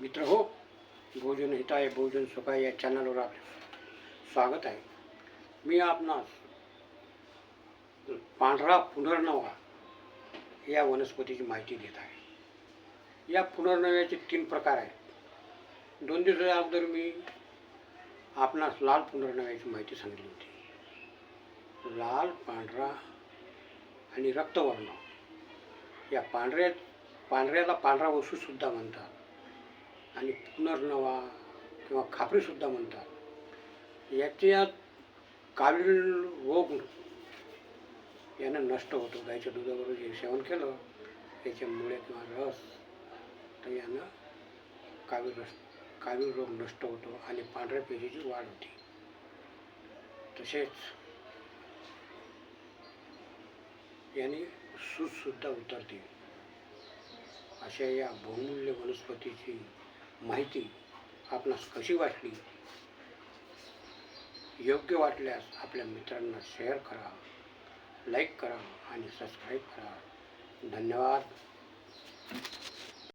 मित्र हो भोजन हिताय भोजन सुखाय या चॅनलवर आपले स्वागत आहे. मी आपणास पांढरा पुनर्नवा या वनस्पतीची माहिती देत आहे. या पुनर्नव्याचे तीन प्रकार आहेत. दोन दिवसाच्या अगोदर मी आपणास लाल पुनर्नव्याची माहिती सांगितली होती. लाल पांढरा आणि रक्तवर्ण या पांढऱ्या पांढऱ्याला पांढरा वसूसुद्धा म्हणतात. आणि पुनर्नवा किंवा खापरीसुद्धा म्हणतात. याच्यात कावीळ रोग यानं नष्ट होतो. गाईच्या दुधाबरोबर जे सेवन केलं त्याच्यामुळे किंवा रस तर यानं कावी रस कावी रोग नष्ट होतो आणि पांढऱ्या पेशीची वाढ होते. तसेच याने सूजसुद्धा उतरते. अशा या बहुमूल्य वनस्पतीची माहिती आपणास कशी वाटली? योग्य वाटल्यास आपल्या मित्रांना शेअर करा लाईक करा आणि सबस्क्राईब करा. धन्यवाद.